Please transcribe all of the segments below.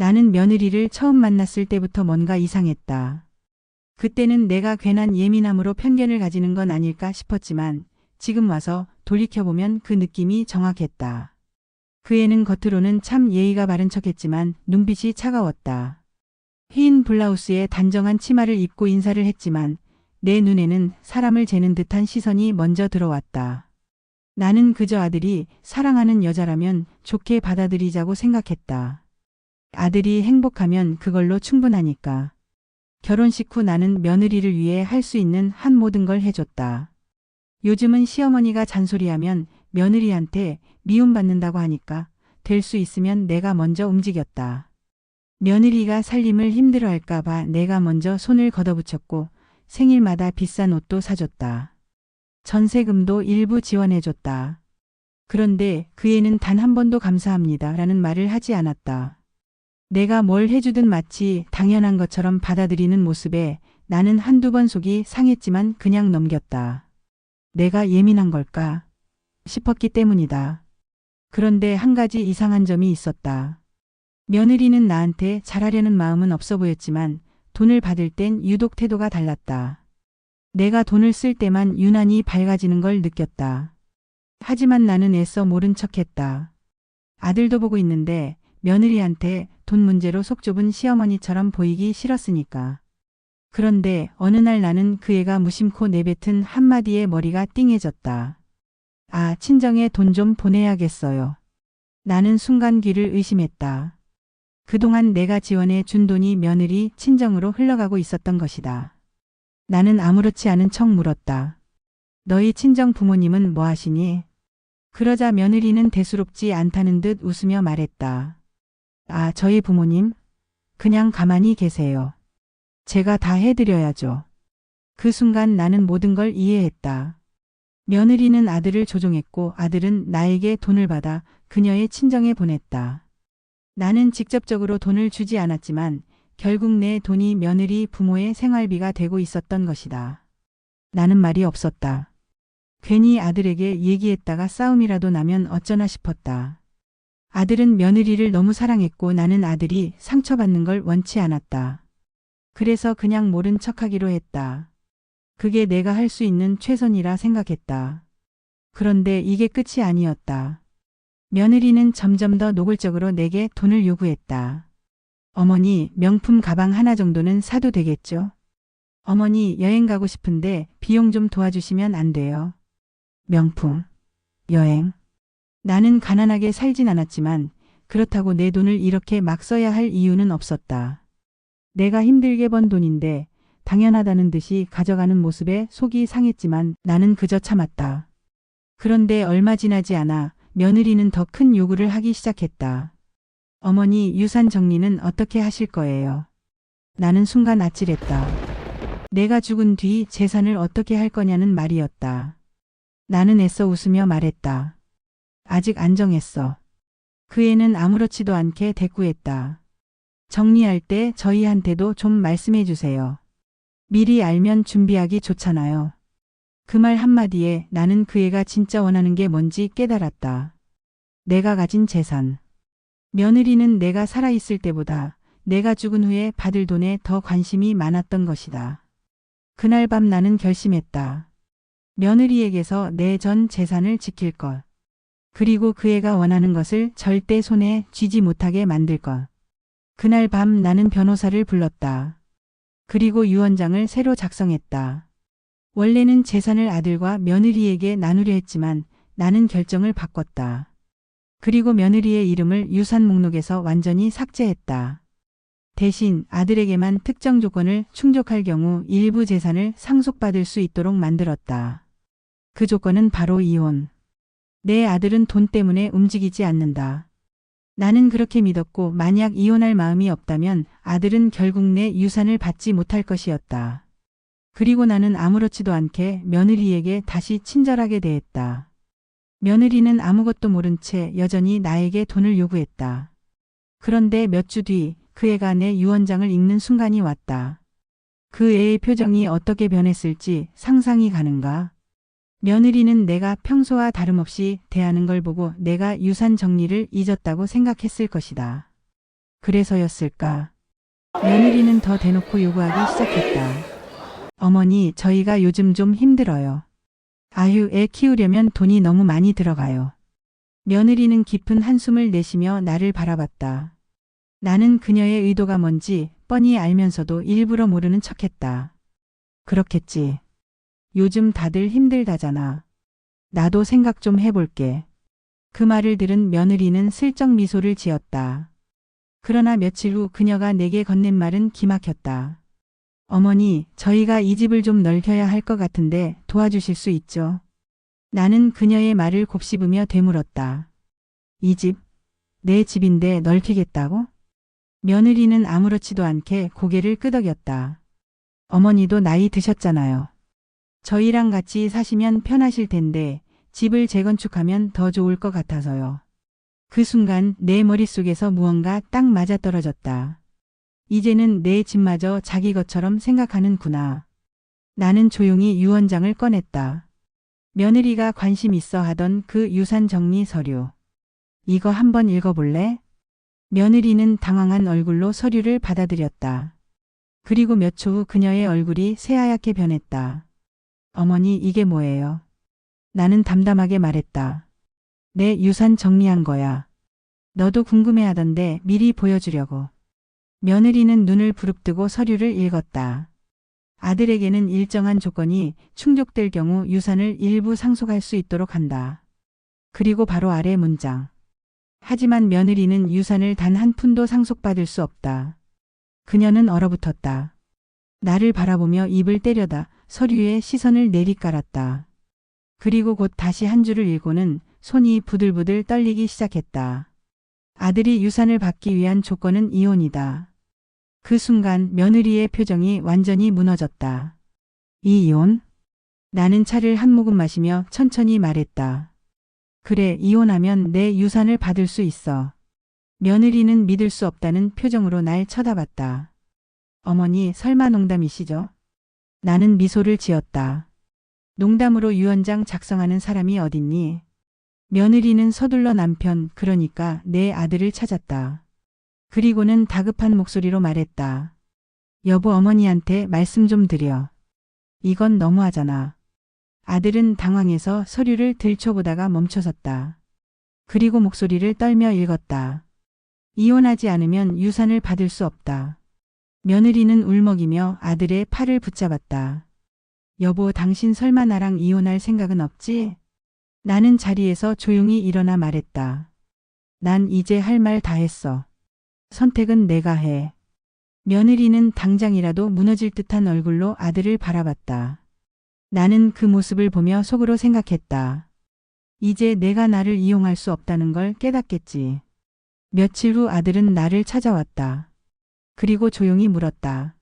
나는 며느리를 처음 만났을 때부터 뭔가 이상했다. 그때는 내가 괜한 예민함으로 편견을 가지는 건 아닐까 싶었지만 지금 와서 돌이켜보면 그 느낌이 정확했다. 그 애는 겉으로는 참 예의가 바른 척했지만 눈빛이 차가웠다. 흰 블라우스에 단정한 치마를 입고 인사를 했지만 내 눈에는 사람을 재는 듯한 시선이 먼저 들어왔다. 나는 그저 아들이 사랑하는 여자라면 좋게 받아들이자고 생각했다. 아들이 행복하면 그걸로 충분하니까. 결혼식 후 나는 며느리를 위해 할 수 있는 한 모든 걸 해줬다. 요즘은 시어머니가 잔소리하면 며느리한테 미움받는다고 하니까 될 수 있으면 내가 먼저 움직였다. 며느리가 살림을 힘들어할까봐 내가 먼저 손을 걷어붙였고 생일마다 비싼 옷도 사줬다. 전세금도 일부 지원해줬다. 그런데 그 애는 단 한 번도 감사합니다 라는 말을 하지 않았다. 내가 뭘 해주든 마치 당연한 것처럼 받아들이는 모습에 나는 한두 번 속이 상했지만 그냥 넘겼다. 내가 예민한 걸까 싶었기 때문이다. 그런데 한 가지 이상한 점이 있었다. 며느리는 나한테 잘하려는 마음은 없어 보였지만 돈을 받을 땐 유독 태도가 달랐다. 내가 돈을 쓸 때만 유난히 밝아지는 걸 느꼈다. 하지만 나는 애써 모른 척 했다. 아들도 보고 있는데 며느리한테 돈 문제로 속 좁은 시어머니처럼 보이기 싫었으니까. 그런데 어느 날 나는 그 애가 무심코 내뱉은 한마디에 머리가 띵해졌다. 아, 친정에 돈 좀 보내야겠어요. 나는 순간 귀를 의심했다. 그동안 내가 지원해 준 돈이 며느리 친정으로 흘러가고 있었던 것이다. 나는 아무렇지 않은 척 물었다. 너희 친정 부모님은 뭐 하시니? 그러자 며느리는 대수롭지 않다는 듯 웃으며 말했다. 아, 저희 부모님? 그냥 가만히 계세요. 제가 다 해드려야죠. 그 순간 나는 모든 걸 이해했다. 며느리는 아들을 조종했고 아들은 나에게 돈을 받아 그녀의 친정에 보냈다. 나는 직접적으로 돈을 주지 않았지만 결국 내 돈이 며느리 부모의 생활비가 되고 있었던 것이다. 나는 말이 없었다. 괜히 아들에게 얘기했다가 싸움이라도 나면 어쩌나 싶었다. 아들은 며느리를 너무 사랑했고 나는 아들이 상처받는 걸 원치 않았다. 그래서 그냥 모른 척하기로 했다. 그게 내가 할 수 있는 최선이라 생각했다. 그런데 이게 끝이 아니었다. 며느리는 점점 더 노골적으로 내게 돈을 요구했다. 어머니, 명품 가방 하나 정도는 사도 되겠죠? 어머니, 여행 가고 싶은데 비용 좀 도와주시면 안 돼요. 명품, 여행. 나는 가난하게 살진 않았지만 그렇다고 내 돈을 이렇게 막 써야 할 이유는 없었다. 내가 힘들게 번 돈인데 당연하다는 듯이 가져가는 모습에 속이 상했지만 나는 그저 참았다. 그런데 얼마 지나지 않아 며느리는 더 큰 요구를 하기 시작했다. 어머니 유산 정리는 어떻게 하실 거예요? 나는 순간 아찔했다. 내가 죽은 뒤 재산을 어떻게 할 거냐는 말이었다. 나는 애써 웃으며 말했다. 아직 안 정했어. 그 애는 아무렇지도 않게 대꾸했다. 정리할 때 저희한테도 좀 말씀해 주세요. 미리 알면 준비하기 좋잖아요. 그 말 한마디에 나는 그 애가 진짜 원하는 게 뭔지 깨달았다. 내가 가진 재산. 며느리는 내가 살아있을 때보다 내가 죽은 후에 받을 돈에 더 관심이 많았던 것이다. 그날 밤 나는 결심했다. 며느리에게서 내 전 재산을 지킬 것. 그리고 그 애가 원하는 것을 절대 손에 쥐지 못하게 만들 것. 그날 밤 나는 변호사를 불렀다. 그리고 유언장을 새로 작성했다. 원래는 재산을 아들과 며느리에게 나누려 했지만 나는 결정을 바꿨다. 그리고 며느리의 이름을 유산 목록에서 완전히 삭제했다. 대신 아들에게만 특정 조건을 충족할 경우 일부 재산을 상속받을 수 있도록 만들었다. 그 조건은 바로 이혼. 내 아들은 돈 때문에 움직이지 않는다. 나는 그렇게 믿었고 만약 이혼할 마음이 없다면 아들은 결국 내 유산을 받지 못할 것이었다. 그리고 나는 아무렇지도 않게 며느리에게 다시 친절하게 대했다. 며느리는 아무것도 모른 채 여전히 나에게 돈을 요구했다. 그런데 몇 주 뒤 그 애가 내 유언장을 읽는 순간이 왔다. 그 애의 표정이 어떻게 변했을지 상상이 가는가? 며느리는 내가 평소와 다름없이 대하는 걸 보고 내가 유산 정리를 잊었다고 생각했을 것이다. 그래서였을까? 며느리는 더 대놓고 요구하기 시작했다. 어머니, 저희가 요즘 좀 힘들어요. 아휴, 애 키우려면 돈이 너무 많이 들어가요. 며느리는 깊은 한숨을 내쉬며 나를 바라봤다. 나는 그녀의 의도가 뭔지 뻔히 알면서도 일부러 모르는 척했다. 그렇겠지. 요즘 다들 힘들다잖아. 나도 생각 좀 해볼게. 그 말을 들은 며느리는 슬쩍 미소를 지었다. 그러나 며칠 후 그녀가 내게 건넨 말은 기막혔다. 어머니, 저희가 이 집을 좀 넓혀야 할 것 같은데 도와주실 수 있죠? 나는 그녀의 말을 곱씹으며 되물었다. 이 집? 내 집인데 넓히겠다고? 며느리는 아무렇지도 않게 고개를 끄덕였다. 어머니도 나이 드셨잖아요. 저희랑 같이 사시면 편하실 텐데 집을 재건축하면 더 좋을 것 같아서요. 그 순간 내 머릿속에서 무언가 딱 맞아떨어졌다. 이제는 내 집마저 자기 것처럼 생각하는구나. 나는 조용히 유언장을 꺼냈다. 며느리가 관심 있어 하던 그 유산 정리 서류. 이거 한번 읽어볼래? 며느리는 당황한 얼굴로 서류를 받아들였다. 그리고 몇 초 후 그녀의 얼굴이 새하얗게 변했다. 어머니, 이게 뭐예요? 나는 담담하게 말했다. 내 유산 정리한 거야. 너도 궁금해 하던데 미리 보여주려고. 며느리는 눈을 부릅뜨고 서류를 읽었다. 아들에게는 일정한 조건이 충족될 경우 유산을 일부 상속할 수 있도록 한다. 그리고 바로 아래 문장. 하지만 며느리는 유산을 단 한 푼도 상속받을 수 없다. 그녀는 얼어붙었다. 나를 바라보며 입을 때려다 서류에 시선을 내리깔았다. 그리고 곧 다시 한 줄을 읽고는 손이 부들부들 떨리기 시작했다. 아들이 유산을 받기 위한 조건은 이혼이다. 그 순간 며느리의 표정이 완전히 무너졌다. 이 이혼? 나는 차를 한 모금 마시며 천천히 말했다. 그래, 이혼하면 내 유산을 받을 수 있어. 며느리는 믿을 수 없다는 표정으로 날 쳐다봤다. 어머니, 설마 농담이시죠? 나는 미소를 지었다. 농담으로 유언장 작성하는 사람이 어딨니? 며느리는 서둘러 남편, 그러니까 내 아들을 찾았다. 그리고는 다급한 목소리로 말했다. 여보 어머니한테 말씀 좀 드려. 이건 너무하잖아. 아들은 당황해서 서류를 들춰보다가 멈춰섰다. 그리고 목소리를 떨며 읽었다. 이혼하지 않으면 유산을 받을 수 없다. 며느리는 울먹이며 아들의 팔을 붙잡았다. 여보, 당신 설마 나랑 이혼할 생각은 없지? 나는 자리에서 조용히 일어나 말했다. 난 이제 할 말 다 했어. 선택은 내가 해. 며느리는 당장이라도 무너질 듯한 얼굴로 아들을 바라봤다. 나는 그 모습을 보며 속으로 생각했다. 이제 내가 나를 이용할 수 없다는 걸 깨닫겠지. 며칠 후 아들은 나를 찾아왔다. 그리고 조용히 물었다.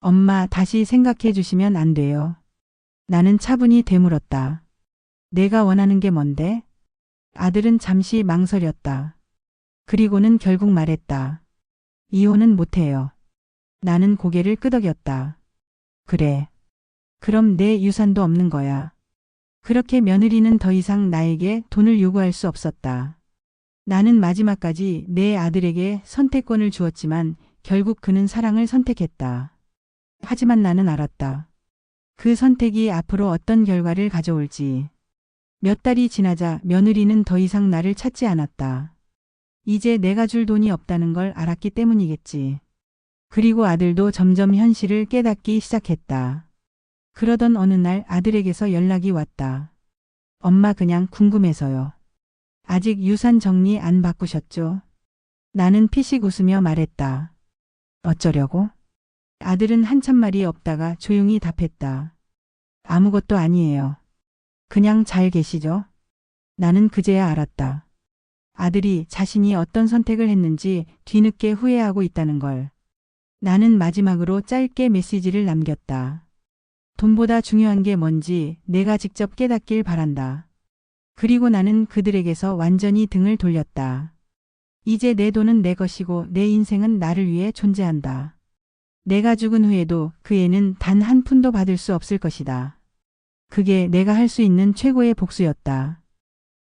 엄마 다시 생각해 주시면 안 돼요. 나는 차분히 되물었다. 내가 원하는 게 뭔데? 아들은 잠시 망설였다. 그리고는 결국 말했다. 이혼은 못해요. 나는 고개를 끄덕였다. 그래. 그럼 내 유산도 없는 거야. 그렇게 며느리는 더 이상 나에게 돈을 요구할 수 없었다. 나는 마지막까지 내 아들에게 선택권을 주었지만 결국 그는 사랑을 선택했다. 하지만 나는 알았다. 그 선택이 앞으로 어떤 결과를 가져올지. 몇 달이 지나자 며느리는 더 이상 나를 찾지 않았다. 이제 내가 줄 돈이 없다는 걸 알았기 때문이겠지. 그리고 아들도 점점 현실을 깨닫기 시작했다. 그러던 어느 날 아들에게서 연락이 왔다. 엄마 그냥 궁금해서요. 아직 유산 정리 안 바꾸셨죠? 나는 피식 웃으며 말했다. 어쩌려고? 아들은 한참 말이 없다가 조용히 답했다. 아무것도 아니에요. 그냥 잘 계시죠? 나는 그제야 알았다. 아들이 자신이 어떤 선택을 했는지 뒤늦게 후회하고 있다는 걸. 나는 마지막으로 짧게 메시지를 남겼다. 돈보다 중요한 게 뭔지 내가 직접 깨닫길 바란다. 그리고 나는 그들에게서 완전히 등을 돌렸다. 이제 내 돈은 내 것이고 내 인생은 나를 위해 존재한다. 내가 죽은 후에도 그 애는 단 한 푼도 받을 수 없을 것이다. 그게 내가 할 수 있는 최고의 복수였다.